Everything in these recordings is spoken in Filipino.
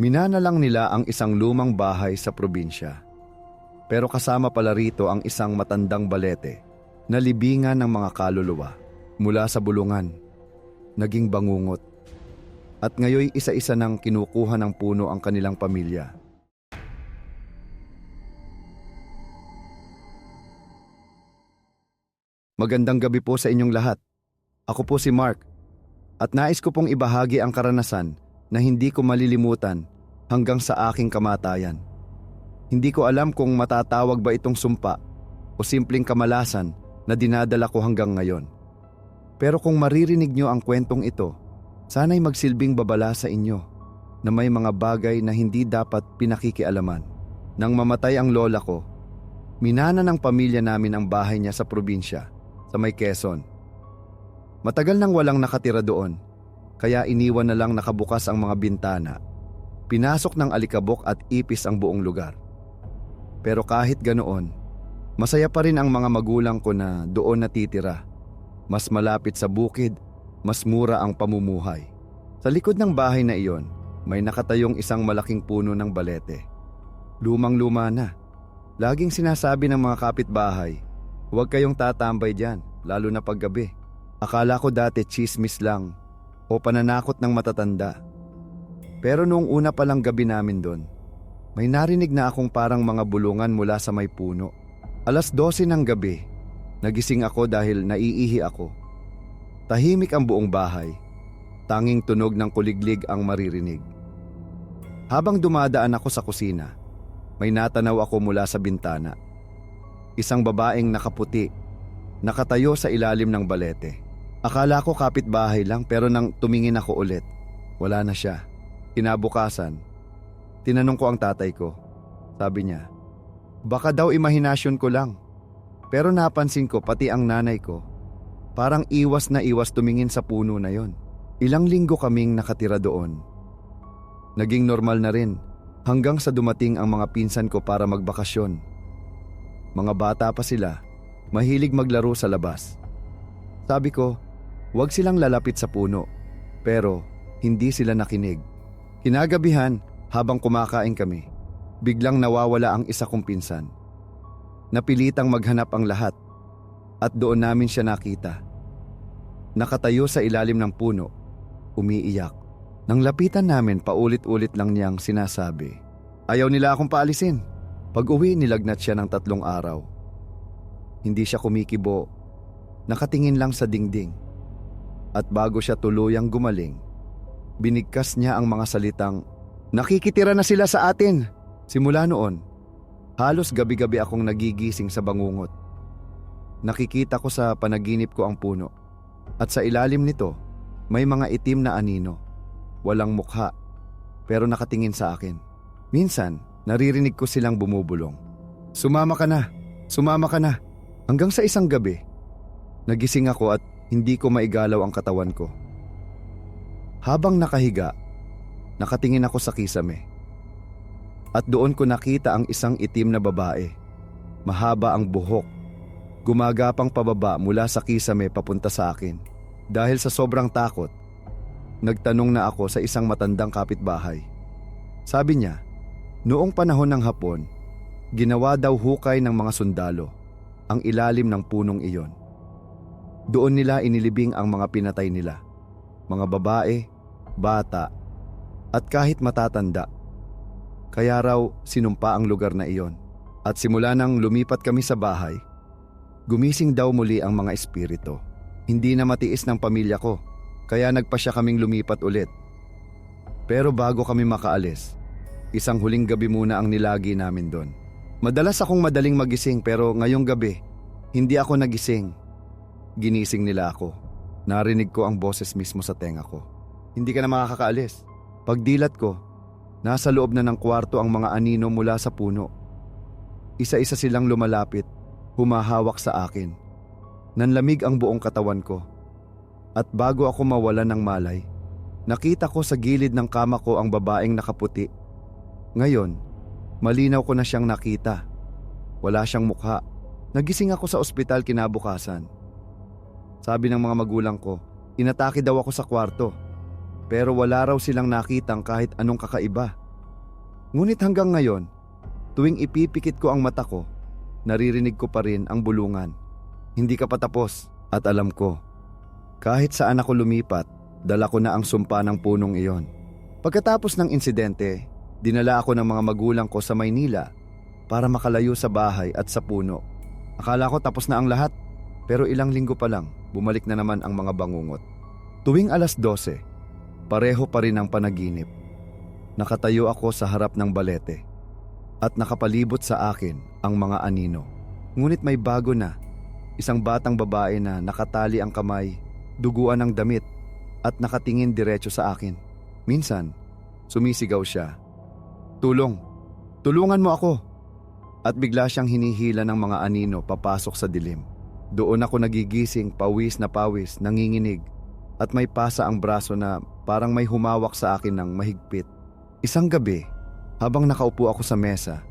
Minana lang nila ang isang lumang bahay sa probinsya. Pero kasama pala rito ang isang matandang balete na libingan ng mga kaluluwa mula sa bulungan, naging bangungot. At ngayoy isa-isa nang kinukuha ng puno ang kanilang pamilya. Magandang gabi po sa inyong lahat. Ako po si Mark at nais ko pong ibahagi ang karanasan na hindi ko malilimutan hanggang sa aking kamatayan. Hindi ko alam kung matatawag ba itong sumpa o simpleng kamalasan na dinadala ko hanggang ngayon. Pero kung maririnig nyo ang kwentong ito, sana'y magsilbing babala sa inyo na may mga bagay na hindi dapat pinakikialaman. Nang mamatay ang lola ko, minana ng pamilya namin ang bahay niya sa probinsya, sa may Quezon. Matagal nang walang nakatira doon, kaya iniwan na lang nakabukas ang mga bintana. Pinasok ng alikabok at ipis ang buong lugar. Pero kahit ganoon, masaya pa rin ang mga magulang ko na doon natitira. Mas malapit sa bukid, mas mura ang pamumuhay. Sa likod ng bahay na iyon, may nakatayong isang malaking puno ng balete. Lumang-luma na. Laging sinasabi ng mga kapitbahay, huwag kayong tatambay dyan, lalo na paggabi. Akala ko dati chismis lang o pananakot ng matatanda. Pero noong una palang gabi namin doon, may narinig na akong parang mga bulungan mula sa may puno. Alas 12 ng gabi, nagising ako dahil naiihi ako. Tahimik ang buong bahay. Tanging tunog ng kuliglig ang maririnig. Habang dumadaan ako sa kusina, may natanaw ako mula sa bintana. Isang babaeng nakaputi, nakatayo sa ilalim ng balete. Akala ko kapitbahay lang pero nang tumingin ako ulit, wala na siya. Kinabukasan, tinanong ko ang tatay ko. Sabi niya, baka daw imahinasyon ko lang. Pero napansin ko pati ang nanay ko, parang iwas na iwas tumingin sa puno na yon. Ilang linggo kaming nakatira doon. Naging normal na rin hanggang sa dumating ang mga pinsan ko para magbakasyon. Mga bata pa sila, mahilig maglaro sa labas. Sabi ko, huwag silang lalapit sa puno, pero hindi sila nakinig. Kinagabihan, habang kumakain kami, biglang nawawala ang isa kong pinsan. Napilitang maghanap ang lahat at doon namin siya nakita. Nakatayo sa ilalim ng puno, umiiyak. Nang lapitan namin, paulit-ulit lang niyang sinasabi. Ayaw nila akong paalisin. Pag uwi, nilagnat siya ng tatlong araw. Hindi siya kumikibo. Nakatingin lang sa dingding. At bago siya tuluyang gumaling, binigkas niya ang mga salitang, Nakikitira na sila sa atin. Simula noon, halos gabi-gabi akong nagigising sa bangungot. Nakikita ko sa panaginip ko ang puno. At sa ilalim nito, may mga itim na anino. Walang mukha, pero nakatingin sa akin. Minsan, naririnig ko silang bumubulong. Sumama ka na, sumama ka na. Hanggang sa isang gabi, nagising ako at hindi ko maigalaw ang katawan ko. Habang nakahiga, nakatingin ako sa kisame. At doon ko nakita ang isang itim na babae. Mahaba ang buhok. Gumagapang pababa mula sa kisame papunta sa akin. Dahil sa sobrang takot, nagtanong na ako sa isang matandang kapitbahay. Sabi niya, noong panahon ng hapon, ginawa daw hukay ng mga sundalo ang ilalim ng punong iyon. Doon nila inilibing ang mga pinatay nila. Mga babae, bata, at kahit matatanda. Kaya raw sinumpa ang lugar na iyon. At simula nang lumipat kami sa bahay, gumising daw muli ang mga espiritu. Hindi na matiis ng pamilya ko, kaya nagpa siya kaming lumipat ulit. Pero bago kami makaalis, isang huling gabi muna ang nilagi namin doon. Madalas akong madaling magising pero ngayong gabi, hindi ako nagising. Ginising nila ako. Narinig ko ang boses mismo sa tenga ko. Hindi ka na makakaalis. Pagdilat ko, nasa loob na ng kwarto ang mga anino mula sa puno. Isa-isa silang lumalapit, humahawak sa akin. Nanlamig ang buong katawan ko. At bago ako mawala ng malay, nakita ko sa gilid ng kama ko ang babaeng nakaputi. Ngayon, malinaw ko na siyang nakita. Wala siyang mukha. Nagising ako sa ospital kinabukasan. Sabi ng mga magulang ko, inatake daw ako sa kwarto. Pero wala raw silang nakitang kahit anong kakaiba. Ngunit hanggang ngayon, tuwing ipipikit ko ang mata ko, naririnig ko pa rin ang bulungan. Hindi ka patapos at alam ko. Kahit saan ako lumipat, dala ko na ang sumpa ng punong iyon. Pagkatapos ng insidente, dinala ako ng mga magulang ko sa Maynila para makalayo sa bahay at sa puno. Akala ko tapos na ang lahat, pero ilang linggo pa lang, bumalik na naman ang mga bangungot. Tuwing alas 12, pareho pa rin ang panaginip. Nakatayo ako sa harap ng balete at nakapalibot sa akin ang mga anino. Ngunit may bago na, isang batang babae na nakatali ang kamay, duguan ng damit at nakatingin diretso sa akin. Minsan, sumisigaw siya. Tulong! Tulungan mo ako! At bigla siyang hinihila ng mga anino papasok sa dilim. Doon ako nagigising, pawis na pawis, nanginginig, at may pasa ang braso na parang may humawak sa akin ng mahigpit. Isang gabi, habang nakaupo ako sa mesa,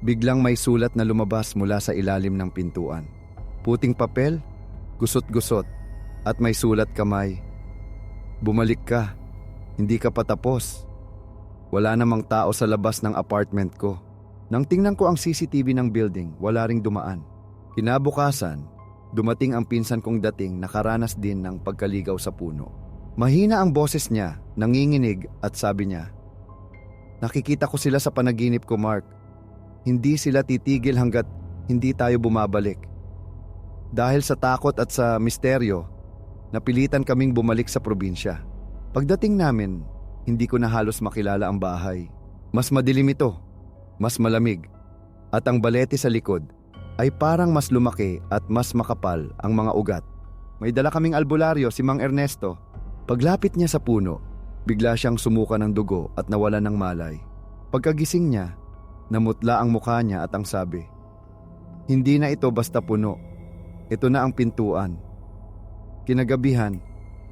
biglang may sulat na lumabas mula sa ilalim ng pintuan. Puting papel, gusot-gusot, at may sulat kamay. Bumalik ka, hindi ka pa tapos. Wala namang tao sa labas ng apartment ko. Nang tingnan ko ang CCTV ng building, wala ring dumaan. Kinabukasan, dumating ang pinsan kong dating nakaranas din ng pagkaligaw sa puno. Mahina ang boses niya, nanginginig at sabi niya, Nakikita ko sila sa panaginip ko, Mark. Hindi sila titigil hanggat hindi tayo bumabalik. Dahil sa takot at sa misteryo, napilitan kaming bumalik sa probinsya. Pagdating namin, hindi ko na halos makilala ang bahay. Mas madilim ito, mas malamig, at ang balete sa likod ay parang mas lumaki at mas makapal ang mga ugat. May dala kaming albularyo si Mang Ernesto. Paglapit niya sa puno, bigla siyang sumuka ng dugo at nawala ng malay. Pagkagising niya, namutla ang mukha niya at ang sabi, Hindi na ito basta puno. Ito na ang pintuan. Kinagabihan,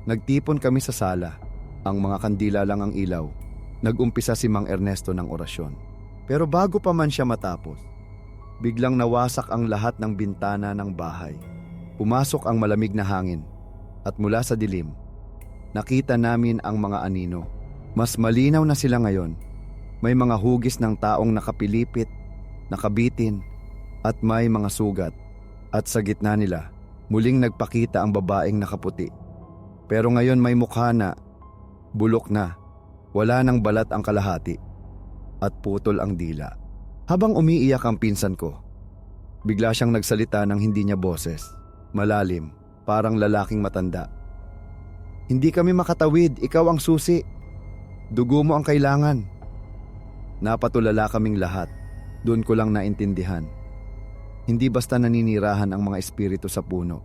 nagtipon kami sa sala. Ang mga kandila lang ang ilaw. Nagumpisa si Mang Ernesto ng orasyon. Pero bago pa man siya matapos, biglang nawasak ang lahat ng bintana ng bahay. Pumasok ang malamig na hangin at mula sa dilim, nakita namin ang mga anino. Mas malinaw na sila ngayon. May mga hugis ng taong nakapilipit, nakabitin, at may mga sugat. At sa gitna nila, muling nagpakita ang babaeng nakaputi. Pero ngayon may mukha na, bulok na, wala nang balat ang kalahati, at putol ang dila. Habang umiiyak ang pinsan ko, bigla siyang nagsalita ng hindi niya boses, malalim, parang lalaking matanda. Hindi kami makatawid, ikaw ang susi. Dugo mo ang kailangan. Napatulala kaming lahat. Doon ko lang naintindihan. Hindi basta naninirahan ang mga espiritu sa puno.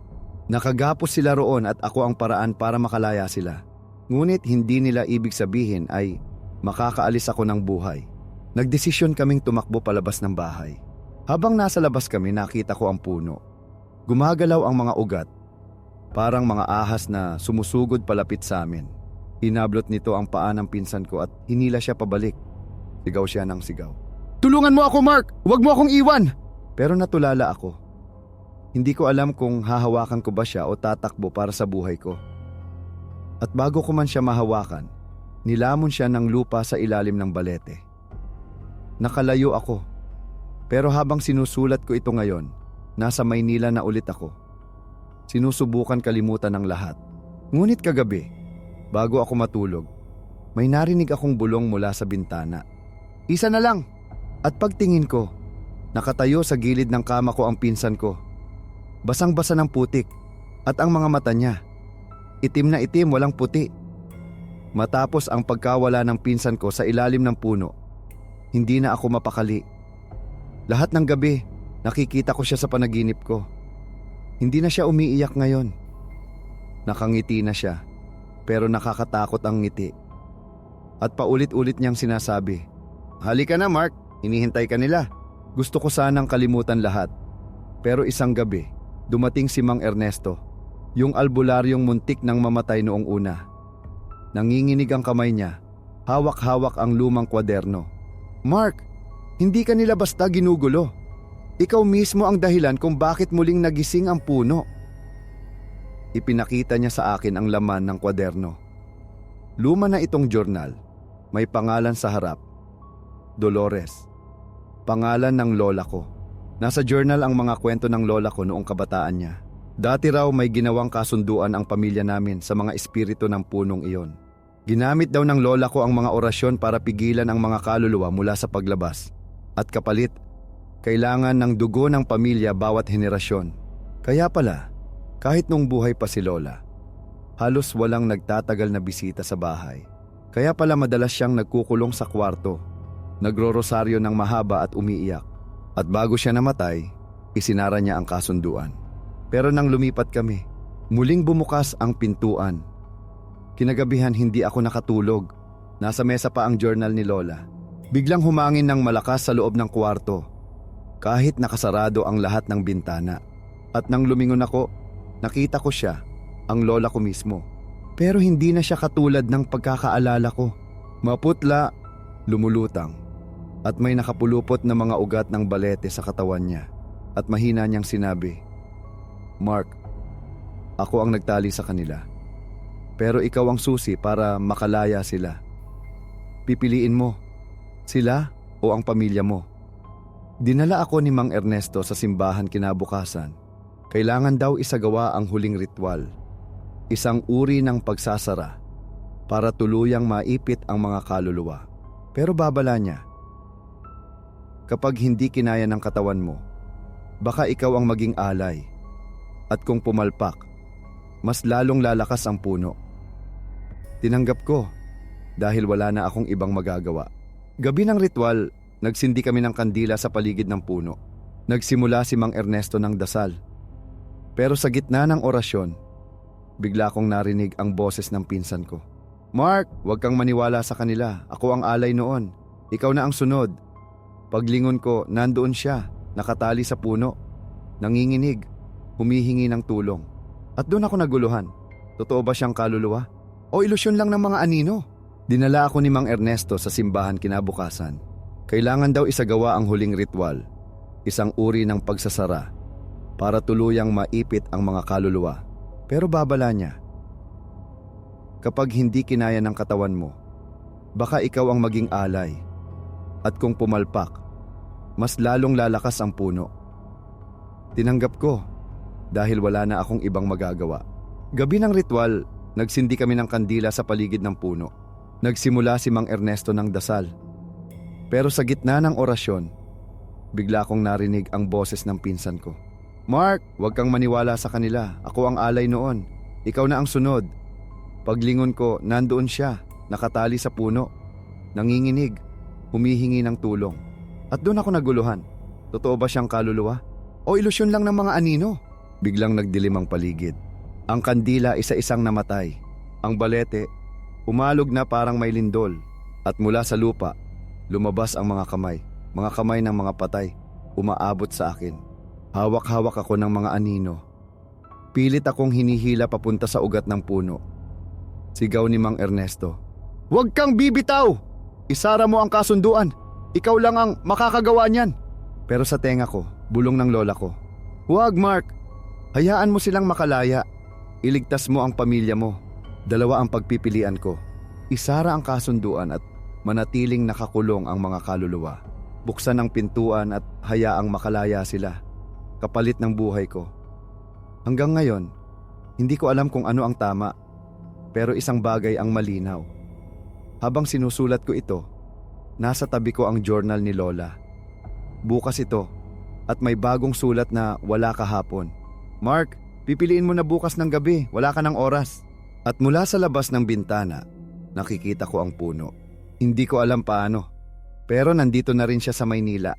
Nakagapos sila roon at ako ang paraan para makalaya sila. Ngunit hindi nila ibig sabihin ay makakaalis ako ng buhay. Nagdesisyon kaming tumakbo palabas ng bahay. Habang nasa labas kami nakita ko ang puno. Gumagalaw ang mga ugat. Parang mga ahas na sumusugod palapit sa amin. Hinablot nito ang paa ng pinsan ko at hinila siya pabalik. Sigaw siya ng sigaw. Tulungan mo ako Mark! Huwag mo akong iwan! Pero natulala ako. Hindi ko alam kung hahawakan ko ba siya o tatakbo para sa buhay ko. At bago ko man siya mahawakan, nilamon siya ng lupa sa ilalim ng balete. Nakalayo ako. Pero habang sinusulat ko ito ngayon, nasa Maynila na ulit ako. Sinusubukan kalimutan ng lahat. Ngunit kagabi, bago ako matulog, may narinig akong bulong mula sa bintana. Isa na lang! At pagtingin ko, nakatayo sa gilid ng kama ko ang pinsan ko. Basang-basa ng putik at ang mga mata niya. Itim na itim, walang puti. Matapos ang pagkawala ng pinsan ko sa ilalim ng puno, hindi na ako mapakali. Lahat ng gabi, nakikita ko siya sa panaginip ko. Hindi na siya umiiyak ngayon. Nakangiti na siya, pero nakakatakot ang ngiti. At paulit-ulit niyang sinasabi, Halika na Mark, hinihintay ka nila. Gusto ko sanang kalimutan lahat. Pero isang gabi, dumating si Mang Ernesto, yung albularyong muntik nang mamatay noong una. Nanginginig ang kamay niya, hawak-hawak ang lumang kwaderno. Mark, hindi ka nila basta ginugulo. Ikaw mismo ang dahilan kung bakit muling nagising ang puno. Ipinakita niya sa akin ang laman ng kwaderno. Luma na itong journal. May pangalan sa harap. Dolores. Pangalan ng lola ko. Nasa journal ang mga kwento ng lola ko noong kabataan niya. Dati raw may ginawang kasunduan ang pamilya namin sa mga espiritu ng punong iyon. Ginamit daw ng lola ko ang mga orasyon para pigilan ang mga kaluluwa mula sa paglabas. At kapalit, kailangan ng dugo ng pamilya bawat henerasyon. Kaya pala, kahit nung buhay pa si lola, halos walang nagtatagal na bisita sa bahay. Kaya pala madalas siyang nagkukulong sa kwarto, nagro-rosaryo ng mahaba at umiiyak. At bago siya namatay, isinara niya ang kasunduan. Pero nang lumipat kami, muling bumukas ang pintuan. Kinagabihan hindi ako nakatulog. Nasa mesa pa ang journal ni Lola. Biglang humangin ng malakas sa loob ng kwarto. Kahit nakasarado ang lahat ng bintana. At nang lumingon ako, nakita ko siya, ang lola ko mismo. Pero hindi na siya katulad ng pagkakaalala ko. Maputla, lumulutang. At may nakapulupot na mga ugat ng balete sa katawan niya. At mahina niyang sinabi, Mark, ako ang nagtali sa kanila. Pero ikaw ang susi para makalaya sila. Pipiliin mo, sila o ang pamilya mo. Dinala ako ni Mang Ernesto sa simbahan kinabukasan. Kailangan daw isagawa ang huling ritual. Isang uri ng pagsasara para tuluyang maipit ang mga kaluluwa. Pero babala niya, kapag hindi kinaya ng katawan mo, baka ikaw ang maging alay. At kung pumalpak, mas lalong lalakas ang puno. Tinanggap ko dahil wala na akong ibang magagawa. Gabi ng ritual, nagsindi kami ng kandila sa paligid ng puno. Nagsimula si Mang Ernesto ng dasal. Pero sa gitna ng orasyon, bigla kong narinig ang boses ng pinsan ko. Mark, huwag kang maniwala sa kanila. Ako ang alay noon. Ikaw na ang sunod. Paglingon ko, nandoon siya, nakatali sa puno. Nanginginig, humihingi ng tulong. At doon ako naguluhan. Totoo ba siyang kaluluwa? O ilusyon lang ng mga anino? Dinala ako ni Mang Ernesto sa simbahan kinabukasan. Kailangan daw isagawa ang huling ritual, isang uri ng pagsasara, para tuluyang maipit ang mga kaluluwa. Pero babala niya, kapag hindi kinaya ng katawan mo, baka ikaw ang maging alay. At kung pumalpak, mas lalong lalakas ang puno. Tinanggap ko dahil wala na akong ibang magagawa. Gabi ng ritual, nagsindi kami ng kandila sa paligid ng puno. Nagsimula si Mang Ernesto ng dasal. Pero sa gitna ng orasyon, bigla kong narinig ang boses ng pinsan ko. Mark, huwag kang maniwala sa kanila. Ako ang alay noon. Ikaw na ang sunod. Paglingon ko, nandoon siya, nakatali sa puno. Nanginginig, humihingi ng tulong. At doon ako naguluhan. Totoo ba siyang kaluluwa? O ilusyon lang ng mga anino? Biglang nagdilim ang paligid. Ang kandila isa-isang namatay. Ang balete, umalog na parang may lindol. At mula sa lupa, lumabas ang mga kamay. Mga kamay ng mga patay, umaabot sa akin. Hawak-hawak ako ng mga anino. Pilit akong hinihila papunta sa ugat ng puno. Sigaw ni Mang Ernesto. Huwag kang bibitaw! Isara mo ang kasunduan. Ikaw lang ang makakagawa niyan. Pero sa tenga ko, bulong ng lola ko. Huwag Mark! Hayaan mo silang makalaya. Iligtas mo ang pamilya mo. Dalawa ang pagpipilian ko. Isara ang kasunduan at manatiling nakakulong ang mga kaluluwa. Buksan ang pintuan at hayaang makalaya sila. Kapalit ng buhay ko. Hanggang ngayon, hindi ko alam kung ano ang tama. Pero isang bagay ang malinaw. Habang sinusulat ko ito, nasa tabi ko ang journal ni Lola. Bukas ito at may bagong sulat na wala kahapon. Mark, pipiliin mo na bukas ng gabi, wala ka ng oras. At mula sa labas ng bintana, nakikita ko ang puno. Hindi ko alam paano, pero nandito na rin siya sa Maynila.